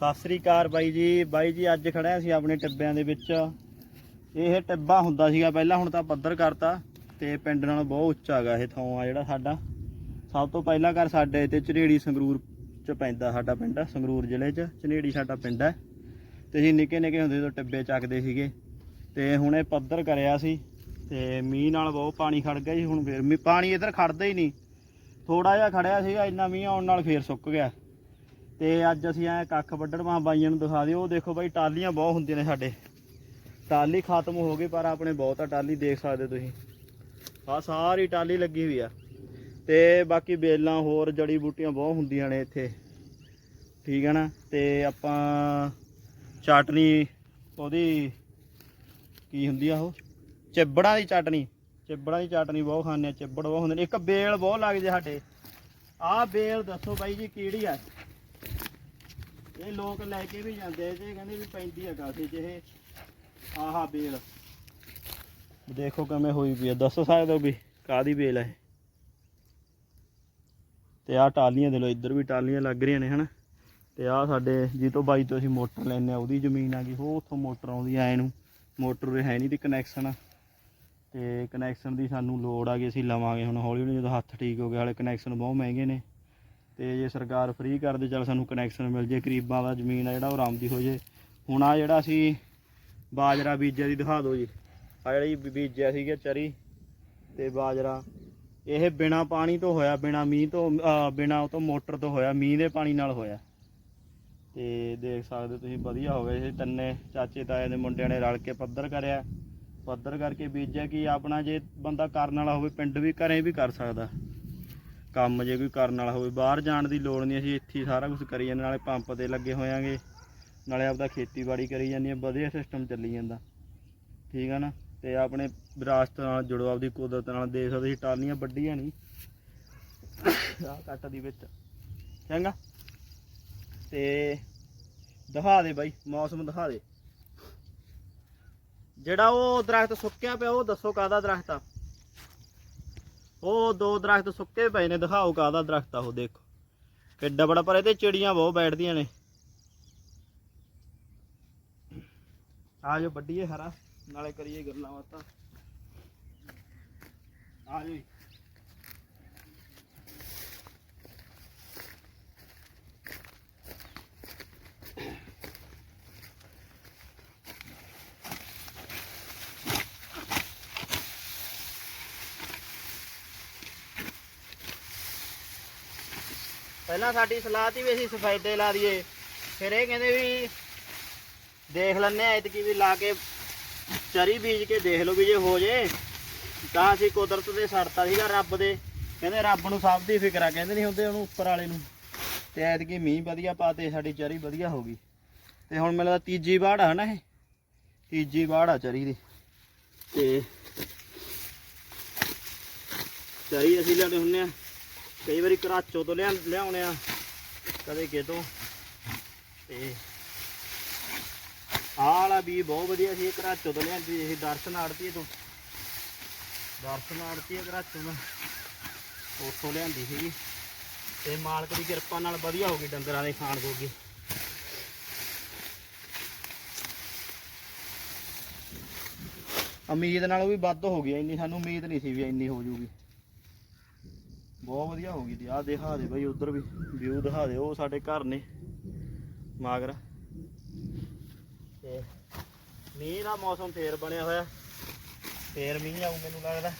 ਸਤਿ ਸ੍ਰੀ ਅਕਾਲ ਬਾਈ ਜੀ। ਬਾਈ ਜੀ, ਅੱਜ ਖੜਿਆ ਸੀ ਆਪਣੇ ਟਿੱਬਿਆਂ ਦੇ ਵਿੱਚ। ਇਹ ਟਿੱਬਾ ਹੁੰਦਾ ਸੀਗਾ ਪਹਿਲਾਂ, ਹੁਣ ਤਾਂ ਪੱਧਰ ਕਰਤਾ ਤੇ ਪਿੰਡ ਨਾਲੋਂ ਬਹੁਤ ਉੱਚਾ ਹੈਗਾ ਇਹ ਥਾਂ ਆ ਜਿਹੜਾ ਸਾਡਾ। ਸਭ ਤੋਂ ਪਹਿਲਾਂ ਘਰ ਸਾਡੇ ਤੇ ਚਨੇੜੀ ਸੰਗਰੂਰ ਚ ਪੈਂਦਾ ਸਾਡਾ ਪਿੰਡ, ਸੰਗਰੂਰ ਜ਼ਿਲ੍ਹੇ ਚ। ਚਨੇੜੀ ਸਾਡਾ ਪਿੰਡ ਹੈ। ਤੇ ਅਸੀਂ ਨਿੱਕੇ ਨਿੱਕੇ ਹੁੰਦੇ ਤੋਂ ਟਿੱਬੇ ਚੱਕਦੇ ਸੀਗੇ। ਤੇ ਹੁਣ ਇਹ ਪੱਧਰ ਕਰਿਆ ਸੀ ਤੇ ਮੀਂਹ ਨਾਲ ਬਹੁਤ ਪਾਣੀ ਖੜ ਗਿਆ ਜੀ ਹੁਣ ਫੇਰ ਮੀਂਹ ਪਾਣੀ ਇੱਧਰ ਖੜਦਾ ਹੀ ਨਹੀਂ। ਥੋੜਾ ਜਿਹਾ ਖੜਿਆ ਸੀਗਾ, ਇੰਨਾ ਮੀਂਹ ਆਉਣ ਨਾਲ ਫੇਰ ਸੁੱਕ ਗਿਆ। ਤੇ ਅੱਜ ਅਸੀਂ ਐ ਕੱਖ ਵੱਢਣ ਮਾ ਬਾਈਆਂ ਨੂੰ ਦਿਖਾ ਦਿਓ। ਉਹ ਦੇਖੋ ਬਾਈ ਟਾਲੀਆਂ ਬਹੁਤ ਹੁੰਦੀਆਂ ਨੇ ਸਾਡੇ। ਟਾਲੀ ਖਤਮ ਹੋ ਗਈ, ਪਰ ਆਪਣੇ ਬਹੁਤ ਆ ਟਾਲੀ ਦੇਖ ਸਕਦੇ ਤੁਸੀਂ। ਆ ਸਾਰੀ ਟਾਲੀ ਲੱਗੀ ਹੋਈ ਆ। ਤੇ ਬਾਕੀ ਬੇਲਾਂ ਹੋਰ ਜੜੀ ਬੂਟੀਆਂ ਬਹੁਤ ਹੁੰਦੀਆਂ ਨੇ ਇੱਥੇ। ਠੀਕ ਹੈ ਨਾ? ਤੇ ਆਪਾਂ ਚਟਨੀ, ਉਹਦੀ ਕੀ ਹੁੰਦੀ ਆ ਉਹ? ਚਿੱਬੜਾਂ ਦੀ ਚਟਨੀ। ਚਿੱਬੜਾਂ ਦੀ ਚਟਨੀ ਬਹੁਤ ਖਾਂਦੇ ਆ, ਚਿੱਬੜ ਬਹੁਤ ਹੁੰਦੇ ਨੇ। ਇੱਕ ਬੇਲ ਬਹੁਤ ਲੱਗਦੇ ਸਾਡੇ। ਆਹ ਬੇਲ ਦੱਸੋ ਬਾਈ ਜੀ, ਕਿਹੜੀ ਆ? ਇਹ ਲੋਕ ਲੈ ਕੇ ਵੀ ਜਾਂਦੇ ਤੇ ਕਹਿੰਦੇ ਵੀ ਪੈਂਦੀ ਆ ਕਾਫੀ ਚ ਇਹ ਆਹਾ ਬੇਲ। ਦੇਖੋ ਕਿਵੇਂ ਹੋਈ ਪਈ ਆ, ਦੱਸ ਸਕਦੇ ਹੋ ਵੀ ਕਾਦੀ ਬੇਲ ਹੈ ਤੇ ਆਹ ਟਾਲੀਆਂ ਦੇ ਲੋ ਇੱਧਰ ਵੀ ਟਾਲੀਆਂ ਲੱਗ ਰਹੀਆਂ ਨੇ, ਹਨਾ? ਤੇ ਆਹ ਸਾਡੇ ਜੀ ਤੋਂ ਬਾਈ ਤੋਂ ਅਸੀਂ ਮੋਟਰ ਲੈਨੇ ਆ, ਉਹਦੀ ਜ਼ਮੀਨ ਆ ਗਈ, ਉਹ ਉੱਥੋਂ ਮੋਟਰ ਆਉਂਦੀ ਐ ਨੂੰ ਮੋਟਰ ਹੈ ਨਹੀਂ ਤੇ ਕਨੈਕਸ਼ਨ ਤੇ ਕਨੈਕਸ਼ਨ ਦੀ ਸਾਨੂੰ ਲੋੜ ਆ ਗਈ, ਅਸੀਂ ਲਵਾਂਗੇ ਹੁਣ ਹੌਲੀ ਹੌਲੀ ਜਦੋਂ ਹੱਥ ਠੀਕ ਹੋ ਗਿਆ, ਹਾਲੇ ਕਨੈਕਸ਼ਨ ਬਹੁਤ ਮਹਿੰਗੇ ਨੇ। ਤੇ ਜੇ ਸਰਕਾਰ ਫ੍ਰੀ ਕਰ ਦੇ, ਚੱਲ ਸਾਨੂੰ ਕਨੈਕਸ਼ਨ ਮਿਲ ਜੇ, ਗਰੀਬਾਂ ਦਾ ਜ਼ਮੀਨ ਆ ਜਿਹੜਾ ਉਹ ਆਰਾਮ ਦੀ ਹੋ ਜੇ। ਹੁਣ ਆ ਜਿਹੜਾ ਅਸੀਂ ਬਾਜਰਾ ਬੀਜਿਆ ਦੀ ਦਿਖਾ ਦਿਓ ਜੀ। ਆ ਜਿਹੜੀ ਬੀਜਿਆ ਸੀਗਾ ਚਰੀ ਤੇ ਬਾਜਰਾ। ਇਹ ਬਿਨਾ ਪਾਣੀ ਤੋਂ ਹੋਇਆ, ਬਿਨਾ ਮੀਂਹ ਤੋਂ ਬਿਨਾ ਉਹ ਤੋਂ ਮੋਟਰ ਤੋਂ ਹੋਇਆ, ਮੀਂਹ ਦੇ ਪਾਣੀ ਨਾਲ ਹੋਇਆ। ਤੇ ਦੇਖ ਸਕਦੇ ਹੋ ਤੁਸੀਂ, ਵਧੀਆ ਹੋ ਗਿਆ ਇਹ ਤਿੰਨੇ ਚਾਚੇ ਤਾਏ ਦੇ ਮੁੰਡਿਆਂ ਨੇ ਰਲ ਕੇ ਪੱਧਰ ਕਰਿਆ। ਪੱਧਰ ਕਰਕੇ ਬੀਜਿਆ ਕਿ ਆਪਣਾ ਜੇ ਬੰਦਾ ਕਰਨ ਵਾਲਾ ਹੋਵੇ, ਪਿੰਡ ਵੀ ਘਰੇ ਵੀ ਕਰ ਸਕਦਾ। ਕੰਮ ਜੇ ਕੋਈ ਕਰਨ ਵਾਲਾ ਹੋਵੇ, ਬਾਹਰ ਜਾਣ ਦੀ ਲੋੜ ਨਹੀਂ, ਅਸੀਂ ਇੱਥੇ ਹੀ ਸਾਰਾ ਕੁਝ ਕਰੀ ਜਾਂਦੇ, ਨਾਲੇ ਪੰਪ ਤੇ ਲੱਗੇ ਹੋਇਆਂਗੇ, ਨਾਲੇ ਆਪਦਾ ਖੇਤੀਬਾੜੀ ਕਰੀ ਜਾਂਦੀ ਹੈ ਵਧੀਆ ਸਿਸਟਮ ਚੱਲੀ ਜਾਂਦਾ। ਠੀਕ ਆ ਨਾ? ਤੇ ਆਪਣੇ ਵਿਰਾਸਤ ਨਾਲ ਜੁੜੋ, ਆਪਦੀ ਕੁਦਰਤ ਨਾਲ ਦੇਖ ਸਕਦੇ ਸੀ ਟਾਲੀਆਂ ਵੱਡੀਆਂ ਨਹੀਂ। ਆਹ ਕੱਟ ਦੀ ਵਿੱਚ। ਚੰਗਾ? ਤੇ ਦਿਖਾ ਦੇ ਬਾਈ, ਮੌਸਮ ਦਿਖਾ ਦੇ। ਜਿਹੜਾ ਉਹ ਦਰਖਤ ਸੁੱਕਿਆ ਪਿਆ, ਉਹ ਦੱਸੋ ਕਾਦਾ ਦਰਖਤ ਆ? ਉਹ ਦੋ ਦਰਖਤ ਸੁੱਕੇ ਪਏ ਨੇ, ਦਿਖਾਓ ਕਾਹਦਾ ਦਰਖਤ ਆ ਉਹ ਦੇਖੋ। ਕਿੱਡਾ ਬੜਾ, ਪਰ ਇਹਦੇ ਚਿੜੀਆਂ ਬਹੁਤ ਬੈਠਦੀਆਂ ਨੇ। ਆ ਜੋ ਵੱਡੀਏ ਹਰਾ, ਨਾਲੇ ਕਰੀਏ ਗੱਲਾਂ ਬਾਤਾਂ। ਆ ਜੀ। ਪਹਿਲਾਂ ਸਾਡੀ ਸਲਾਹ ਤੀ ਵੀ ਅਸੀਂ ਸਫੈਦੇ ਲਾ ਦਈਏ। ਫਿਰ ਇਹ ਕਹਿੰਦੇ ਵੀ ਦੇਖ ਲੈਣੇ ਆ ਇਤਕੀ ਵੀ ਲਾ ਕੇ ਚਰੀ ਬੀਜ ਕੇ ਦੇਖ ਲਓ ਵੀ ਜੇ ਹੋ ਜੇ। ਤਾਂ ਅਸੀਂ ਕੁਦਰਤ ਦੇ ਸੜਤਾ ਸੀਗਾ ਰੱਬ ਦੇ। ਕਹਿੰਦੇ ਰੱਬ ਨੂੰ ਸਭ ਦੀ ਫਿਕਰ ਆ, ਕਹਿੰਦੇ ਨਹੀਂ ਹੁੰਦੇ ਉਹਨੂੰ ਉੱਪਰ ਵਾਲੇ ਨੂੰ। ਤੇ ਐਤਕੀ ਮੀਂਹ ਵਧੀਆ ਪਾਤੇ, ਸਾਡੀ ਚਰੀ ਵਧੀਆ ਹੋ ਗਈ। ਤੇ ਹੁਣ ਮੈਨੂੰ ਲੱਗਦਾ ਤੀਜੀ ਵਾੜ ਆ ਨਾ ਇਹ। ਤੀਜੀ ਵਾੜ ਆ ਚਰੀ ਦੀ। ਤੇ ਚਰੀ ਅਸੀਂ ਲੈਣੇ ਹੁੰਨੇ ਆ ਕਈ ਵਾਰੀ ਕਰਾਚੋ ਤੋਂ ਲਿਆ ਲਿਆਉਣੇ ਆ, ਕਦੇ ਕਿਤੋਂ। ਤੇ ਆਲਾ ਵੀ ਬਹੁਤ ਵਧੀਆ ਸੀ, ਇਹ ਕਰਾਚੋ ਤੋਂ ਲਿਆਂਦੀ ਇਹ ਦਰਸ਼ਨ ਆੜਤੀ ਤੋਂ। ਦਰਸ਼ਨ ਆੜਤੀ ਕਰਾਚੋ ਦਾ ਉੱਥੋਂ ਲਿਆਂਦੀ ਸੀਗੀ। ਤੇ ਮਾਲਕ ਦੀ ਕਿਰਪਾ ਨਾਲ ਵਧੀਆ ਹੋ ਗਈ ਡੰਗਰਾਂ ਦੇ ਖਾਣ ਜੋਗੀ। ਉਮੀਦ ਨਾਲੋਂ ਵੀ ਵੱਧ ਹੋ ਗਈ ਇੰਨੀ ਸਾਨੂੰ ਉਮੀਦ ਨਹੀਂ ਸੀ ਵੀ ਇੰਨੀ ਹੋ ਜੂਗੀ। ਬਹੁਤ ਵਧੀਆ ਹੋ ਗਈ ਦੀ ਆਹ ਦਿਖਾ ਦੇ ਬਈ ਉਧਰ ਵੀ ਵਿਊ ਦਿਖਾ ਦੇ, ਉਹ ਸਾਡੇ ਘਰ ਨੇ, ਮਾਗਰਾ। ਤੇ ਮੀਂਹ ਦਾ ਮੌਸਮ ਫੇਰ ਬਣਿਆ ਹੋਇਆ। ਫੇਰ ਮੀਂਹ ਆਊ ਮੈਨੂੰ ਲੱਗਦਾ।